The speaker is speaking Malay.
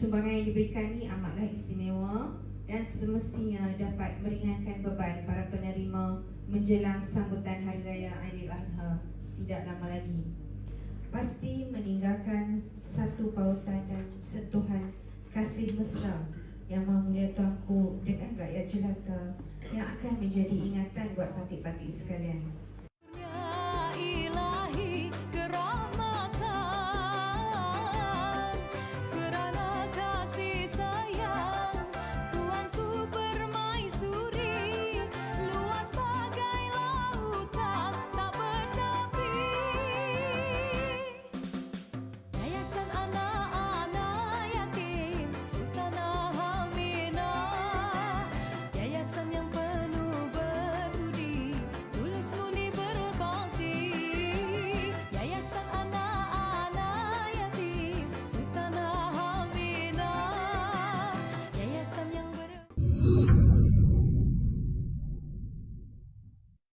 Sumbangan yang diberikan ini amatlah istimewa dan semestinya dapat meringankan beban para penerima menjelang sambutan Hari Raya Aidiladha tidak lama lagi. Pasti meninggalkan satu pautan dan sentuhan kasih mesra yang mahmulia tuanku dengan rakyat jelata yang akan menjadi ingatan buat patik-patik sekalian.